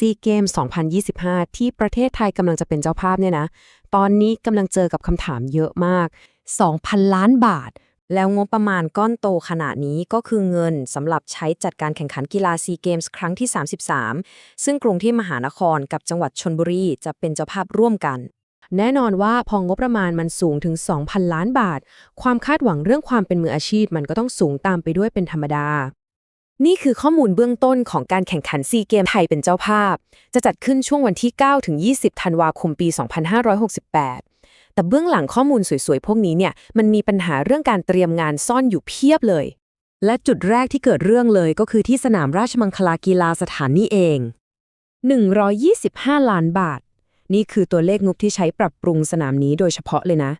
ซีเกม2025 ที่ประเทศไทยกำลังจะเป็นเจ้าภาพเนี่ยนะ ตอนนี้กำลังเจอกับคำถามเยอะมาก 2,000 ล้านบาท แล้วงบประมาณก้อนโตขนาดนี้ก็คือเงินสำหรับใช้จัดการแข่งขันกีฬาซีเกมส์ครั้งที่ 33 ซึ่งกรุงเทพมหานครกับจังหวัดชนบุรีจะเป็นเจ้าภาพร่วมกันแน่นอนว่าพองบประมาณมันสูงถึง 2,000 ล้านบาท ความคาดหวังเรื่องความเป็นมืออาชีพมันก็ต้องสูงตามไปด้วยเป็นธรรมดา นี่คือข้อมูลเบื้องต้นของการแข่งขันซีเกมไทยเป็นเจ้าภาพ จะจัดขึ้นช่วงวันที่ 9 ถึง 20 ธันวาคมปี 2568 แต่เบื้องหลังข้อมูลสวยๆ พวกนี้เนี่ย มันมีปัญหาเรื่องการเตรียมงานซ่อนอยู่เพียบเลย และจุดแรกที่เกิดเรื่องเลยก็คือที่สนามราชมังคลากีฬาสถานนี่เอง 125 ล้านบาท นี่คือตัวเลขงบที่ใช้ปรับปรุงสนามนี้โดยเฉพาะเลยนะ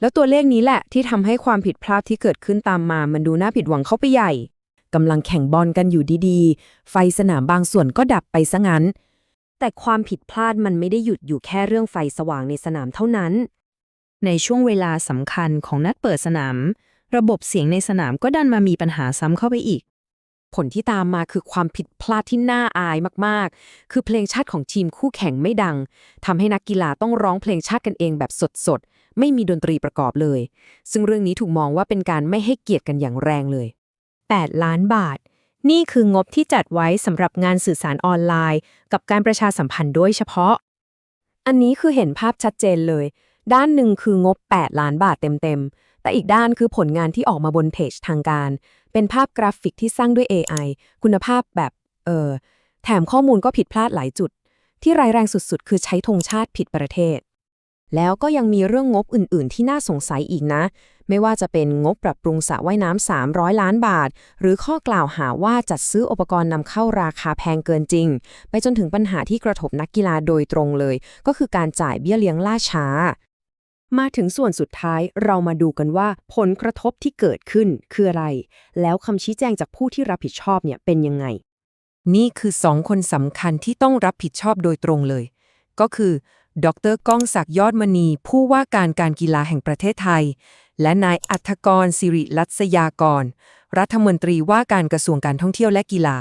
แล้วตัวเลขนี้แหละที่ทำให้ความผิดพลาดที่เกิดขึ้นตามมา มันดูน่าผิดหวังเข้าไปใหญ่ กำลังแข่งบอลกันอยู่ดีๆ ไฟสนามบางส่วนก็ดับไปซะงั้น แต่ความผิดพลาดมันไม่ได้หยุดอยู่แค่เรื่องไฟสว่างในสนามเท่านั้น ในช่วงเวลาสำคัญของนัดเปิดสนาม ระบบเสียงในสนามก็ดันมามีปัญหาซ้ำเข้าไปอีก ผลที่ตามมาคือความผิดพลาดที่น่าอายมากๆ คือเพลงชาติของทีมคู่แข่งไม่ดังทำให้นักกีฬาต้องร้องเพลงชาติกันเองแบบสดๆไม่มีดนตรีประกอบเลย ซึ่งเรื่องนี้ถูกมองว่าเป็นการไม่ให้เกียรติกันอย่างแรงเลย 8 ล้านบาท นี่คืองบที่จัดไว้สำหรับงานสื่อสารออนไลน์ กับการประชาสัมพันธ์โดยเฉพาะ อันนี้คือเห็นภาพชัดเจนเลย ด้านหนึ่งคืองบ 8 ล้านบาทเต็มๆ แต่อีกด้านคือผลงานที่ออกมาบนเพจทางการ เป็นภาพกราฟิกที่สร้างด้วย AI คุณภาพแบบ เออ แถมข้อมูลก็ผิดพลาดหลายจุด ที่ร้ายแรงสุดๆ คือใช้ธงชาติผิดประเทศแล้วก็ยังมีเรื่องงบอื่น ๆ ที่น่าสงสัยอีกนะ ไม่ว่าจะเป็นงบปรับปรุงสระว่ายน้ำ300 ล้านบาท หรือข้อกล่าวหาว่าจัดซื้ออุปกรณ์นำเข้าราคาแพงเกินจริง ไปจนถึงปัญหาที่กระทบนักกีฬาโดยตรงเลย ก็คือการจ่ายเบี้ยเลี้ยงล่าช้า มาถึงส่วนสุดท้ายเรามาดูกันว่าผลกระทบที่เกิดขึ้นคืออะไร แล้วคำชี้แจงจากผู้ที่รับผิดชอบเนี่ยเป็นยังไง นี่คือสองคนสำคัญที่ต้องรับผิดชอบโดยตรงเลย ก็คือ ดรก้องศักดิ์ยอดมณี ผู้ว่าการการกีฬาแห่งประเทศไทย และนายอัธกรสิริลัตยากร รัฐมนตรีว่าการกระทรวงการท่องเที่ยวและกีฬา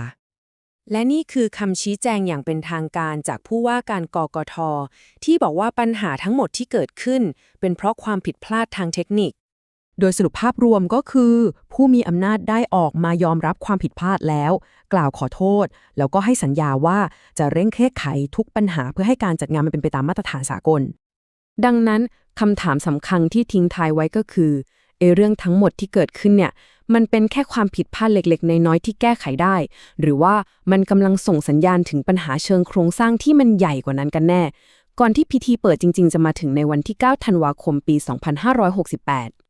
และนี่คือคำชี้แจงอย่างเป็นทางการจากผู้ว่าการกกท ที่บอกว่าปัญหาทั้งหมดที่เกิดขึ้น เป็นเพราะความผิดพลาดทางเทคนิค โดยสรุปภาพรวมก็คือ ผู้มีอำนาจได้ออกมายอมรับความผิดพลาดแล้ว กล่าวขอโทษ แล้วก็ให้สัญญาว่าจะเร่งแก้ไขทุกปัญหาเพื่อให้การจัดงานมันเป็นไปตามมาตรฐานสากล ดังนั้นคำถามสำคัญที่ทิ้งท้ายไว้ก็คือเอเรื่องทั้งหมดที่เกิดขึ้นเนี่ยมันเป็นแค่ความผิดพลาดเล็กๆ น้อยๆที่แก้ไขได้ หรือว่ามันกำลังส่งสัญญาณถึงปัญหาเชิงโครงสร้างที่มันใหญ่กว่านั้นกันแน่ ก่อนที่พิธีเปิดจริง ๆ จะมาถึงในวันที่ 9 ธันวาคมปี 2568